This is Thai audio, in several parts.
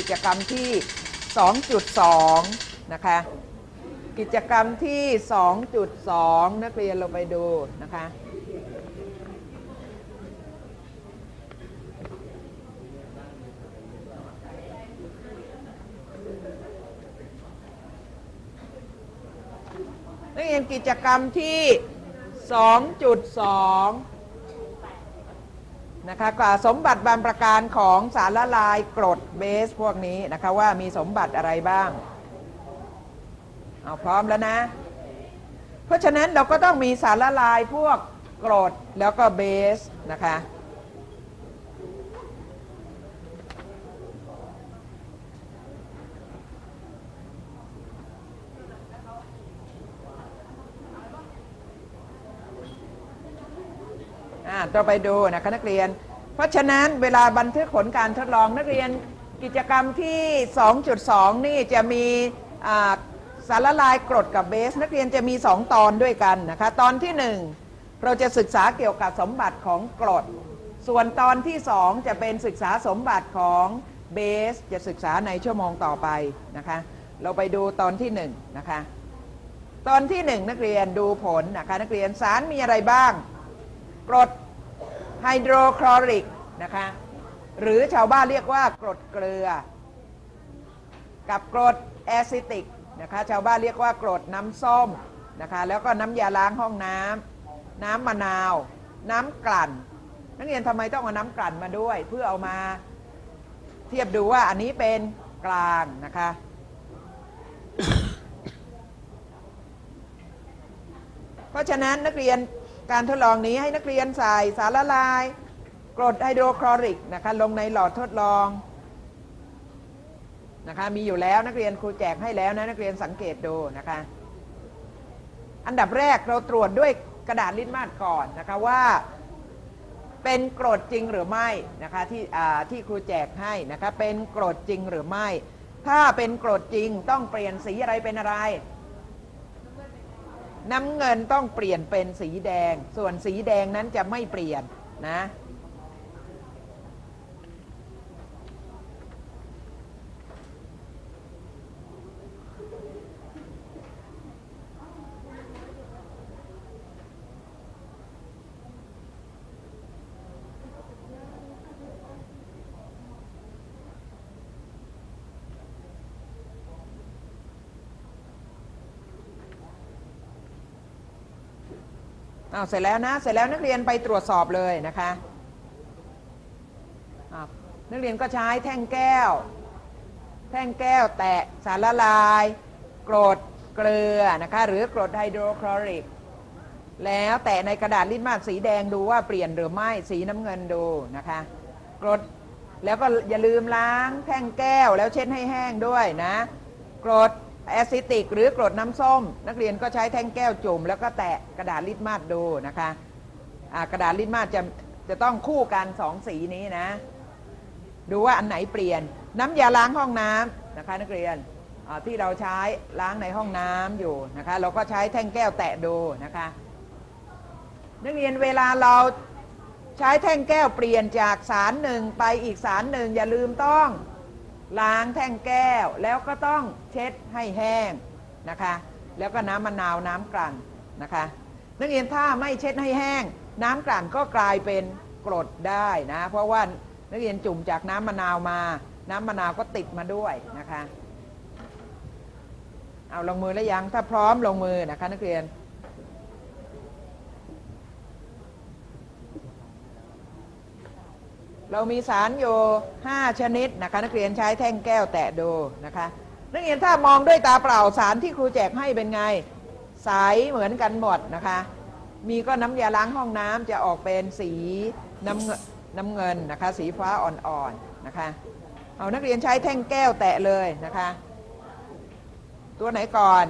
กิจกรรมที่ 2.2 นะคะ กิจกรรมที่ 2.2 นักเรียนเราไปดูนะคะนักเรียนกิจกรรมที่ 2.2 นะคะกสมบัติบางประการของสารละลายกรดเบสพวกนี้นะคะว่ามีสมบัติอะไรบ้าง เอาพร้อมแล้วนะ เพราะฉะนั้นเราก็ต้องมีสารละลายพวกกรดแล้วก็เบสนะคะ อ่าไปดูนะคะนักเรียน เพราะฉะนั้นเวลาบันทึกผลการทดลองนักเรียนกิจกรรมที่ 2.2 นี่จะมีสารละลายกรดกับเบส นักเรียนจะมี 2 ตอนด้วยกันนะคะ ตอนที่ 1 เราจะศึกษาเกี่ยวกับสมบัติของกรด ส่วนตอนที่ 2 จะเป็นศึกษาสมบัติของเบส จะศึกษาในชั่วโมงต่อไปนะคะ เราไปดูตอนที่ 1 นะคะ ตอนที่ 1 นักเรียนดูผลนะคะ นักเรียนสารมีอะไรบ้าง กรด ไฮโดรคลอริกนะคะ หรือชาวบ้านเรียกว่ากรดเกลือ กับกรดแอซิติกนะคะ ชาวบ้านเรียกว่ากรดน้ำส้มนะคะ แล้วก็น้ำยาล้างห้องน้ำน้ำมะนาว น้ำกลั่น นักเรียนทำไมต้องเอาน้ำกลั่นมาด้วย เพื่อเอามาเทียบดูว่าอันนี้เป็นกลางนะคะเพราะฉะนั้นนักเรียน การทดลองนี้ให้นักเรียนใส่สารละลาย กรดไฮโดรคลอริกนะคะลงในหลอดทดลองนะคะมีอยู่แล้วนักเรียนครูแจกให้แล้วนะนักเรียนสังเกตดูนะคะ อันดับแรกเราตรวจด้วยกระดาษลิตมาสก่อนนะคะว่าเป็นกรดจริงหรือไม่นะคะที่อ่าที่ครูแจกให้นะคะเป็นกรดจริงหรือไม่ ถ้าเป็นกรดจริงต้องเปลี่ยนสีอะไรเป็นอะไร น้ำเงินต้องเปลี่ยนเป็นสีแดง ส่วนสีแดงนั้นจะไม่เปลี่ยนนะ อ้าเสร็จแล้วนะเสร็จแล้วนักเรียนไปตรวจสอบเลยนะคะนักเรียนก็ใช้แท่งแก้ว แท่งแก้วแตะสารละลาย กรดเกลือนะคะหรือกรดไฮโดรคลอริก แล้วแตะในกระดาษลิตมาสสีแดงดูว่าเปลี่ยนหรือไม่สีน้ำเงินดูนะคะ กรดแล้วก็อย่าลืมล้างแท่งแก้วแล้วเช็ดให้แห้งด้วยนะ กรด แอซิติก หรือกรดน้ำส้ม นักเรียนก็ใช้แท่งแก้วจุ่ม แล้วก็แตะกระดาษลิตมาสดูนะคะอ่ากระดาษลิตมาสจะจะต้องคู่กันสองสีนี้นะ ดูว่าอันไหนเปลี่ยน น้ำยาล้างห้องน้ำนะคะ นักเรียนที่เราใช้ล้างในห้องน้ำอยู่นะคะ เราก็ใช้แท่งแก้วแตะดูนะคะ นักเรียนเวลาเราใช้แท่งแก้วเปลี่ยนจากสารหนึ่งไปอีกสารหนึ่งอย่าลืมต้อง ล้างแท่งแก้ว แล้วก็ต้องเช็ดให้แห้งนะคะ แล้วก็น้ำมะนาวน้ำกลั่นนะคะ นักเรียนถ้าไม่เช็ดให้แห้ง น้ำกลั่นก็กลายเป็นกรดได้นะ เพราะว่านักเรียนจุ่มจากน้ำมะนาวมา น้ำมะนาวก็ติดมาด้วยนะคะ เอาลงมือแล้วยังถ้าพร้อมลงมือนะคะนักเรียน เรามีสารอยู่5ชนิดนะคะนักเรียนใช้แท่งแก้วแตะดูนะคะนักเรียนถ้ามองด้วยตาเปล่าสารที่ครูแจกให้เป็นไงใสเหมือนกันหมดนะคะ มีก็น้ำยาล้างห้องน้ำจะออกเป็นสีน้ำเงินน้ำเงินนะคะ สีฟ้าอ่อนๆนะคะ เอานักเรียนใช้แท่งแก้วแตะเลยนะคะ ตัวไหนก่อน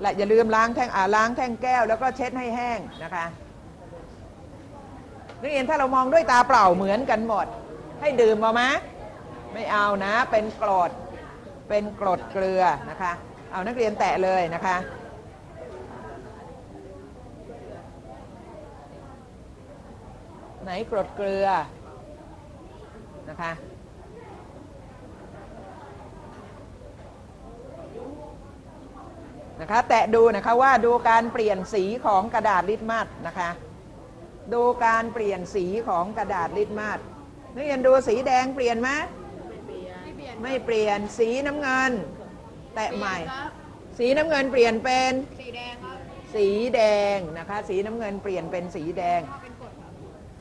และอย่าลืมล้างแท่งอ่าล้างแท่งแก้วแล้วก็เช็ดให้แห้งนะคะ นักเรียนถ้าเรามองด้วยตาเปล่าเหมือนกันหมด ให้ดื่มเอาไหมไม่เอานะเป็นกรดเป็นกรดเกลือนะคะ เอานักเรียนแตะเลยนะคะไหนกรดเกลือนะคะนะคะ แตะดูนะคะว่าดูการเปลี่ยนสีของกระดาษลิตมัสนะคะ ดูการเปลี่ยนสีของกระดาษลิตมัสนักเรียนดูสีแดงเปลี่ยนไหมไม่เปลี่ยนไม่เปลี่ยนสีน้ำเงิน แตะใหม่ครับสีน้ำเงินเปลี่ยนเป็น สีแดงครับสีแดงนะคะ สีน้ำเงินเปลี่ยนเป็นสีแดงเป็นกฎครับ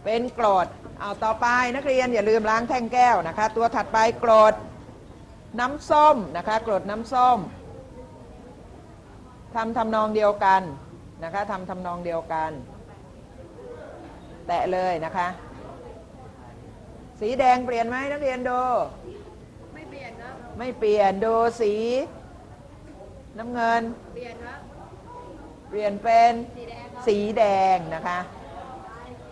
เป็นกรดเอาต่อไปนักเรียนอย่าลืมล้างแท่งแก้วนะคะ ตัวถัดไปกรดน้ำส้มนะคะกรดน้ำส้มทำทำนองเดียวกันนะคะทำทำนองเดียวกัน แตะเลยนะคะ สีแดงเปลี่ยนไหมนักเรียนดู ไม่เปลี่ยนครับ ไม่เปลี่ยนดูสี น้ำเงิน เปลี่ยนครับ เปลี่ยนเป็นสีแดงครับสีแดงนะคะ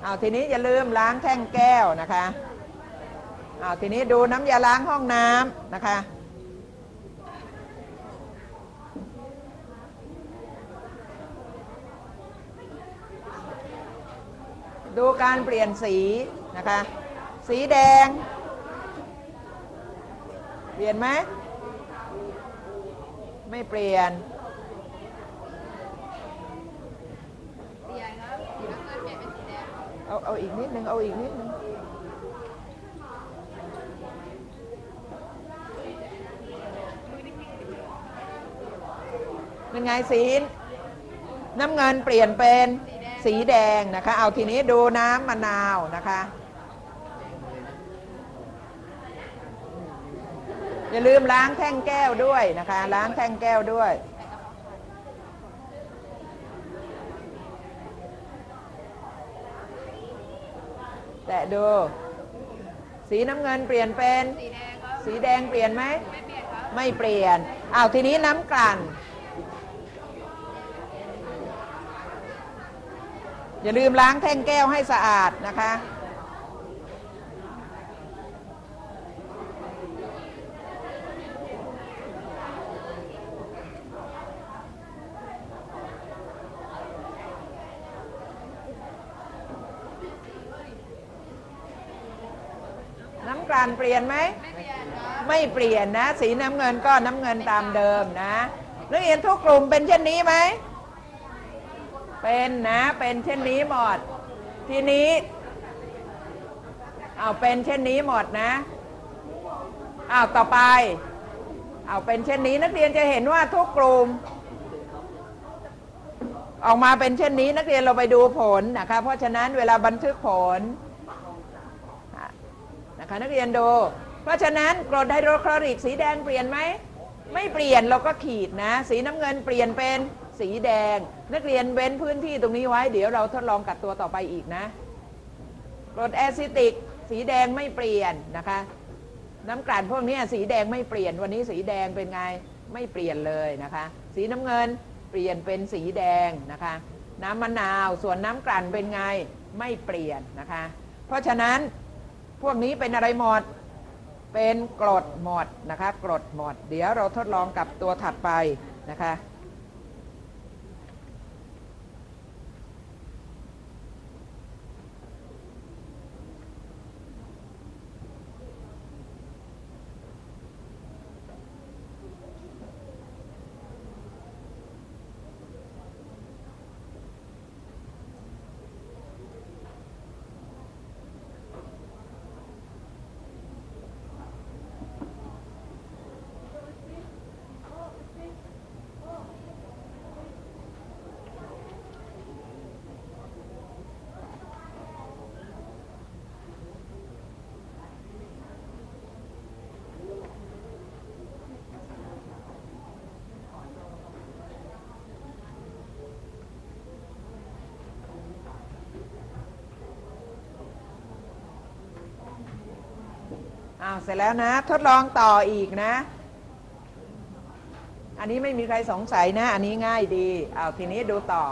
เอาทีนี้อย่าลืมล้างแท่งแก้วนะคะเอาทีนี้ดูน้ำยาล้างห้องน้ำนะคะ ดูการเปลี่ยนสีนะคะ สีแดง เปลี่ยนไหม ไม่เปลี่ยน เปลี่ยนครับสีน้ำเงินเปลี่ยนเป็นสีแดง เอาเอาอีกนิดนึง เอาอีกนิดนึงเป็นไงสีน้ำเงินเปลี่ยนเป็น สีแดงนะคะ เอาทีนี้ดูน้ำมะนาวนะคะ อย่าลืมล้างแท่งแก้วด้วยนะคะ ล้างแท่งแก้วด้วย แตะดู สีน้ำเงินเปลี่ยนเป็น สีแดงเปลี่ยนไหม ไม่เปลี่ยนครับไม่เปลี่ยนอ้าวทีนี้น้ำกลั่น อย่าลืมล้างแท่งแก้วให้สะอาดนะคะน้ำกลั่นเปลี่ยนไหมไม่เปลี่ยนครับไม่เปลี่ยนนะ สีน้ำเงินก็น้ำเงินตามเดิมนะนักเรียนทุกกลุ่มเป็นเช่นนี้ไหม เป็นนะเป็นเช่นนี้หมด ทีนี้เอาเป็นเช่นนี้หมดนะเอาต่อไปเอาเป็นเช่นนี้นักเรียนจะเห็นว่าทุกกลุ่มออกมาเป็นเช่นนี้นักเรียนเราไปดูผลนะคะเพราะฉะนั้นเวลาบันทึกผลนะคะนักเรียนดู เพราะฉะนั้นกรดไฮโดรคลอริกสีแดงเปลี่ยนไหมไม่เปลี่ยนเราก็ขีดนะ สีน้ำเงินเปลี่ยนเป็น สีแดง นักเรียนเว้นพื้นที่ตรงนี้ไว้ เดี๋ยวเราทดลองกัดตัวต่อไปอีกนะกรดแอซิติก สีแดงไม่เปลี่ยนนะคะ น้ำกลั่นพวกนี้สีแดงไม่เปลี่ยน วันนี้สีแดงเป็นไงไม่เปลี่ยนเลยนะคะ สีน้ำเงินเปลี่ยนเป็นสีแดงนะคะ น้ำมะนาวส่วนน้ำกลั่นเป็นไงไม่เปลี่ยนนะคะ เพราะฉะนั้นพวกนี้เป็นอะไรหมดเป็นกรดหมดนะคะกรดหมด เดี๋ยวเราทดลองกับตัวถัดไปนะคะ อ้าวเสร็จแล้วนะ ทดลองต่ออีกนะ อันนี้ไม่มีใครสงสัยนะ อันนี้ง่ายดีอ้าวทีนี้ดูต่อ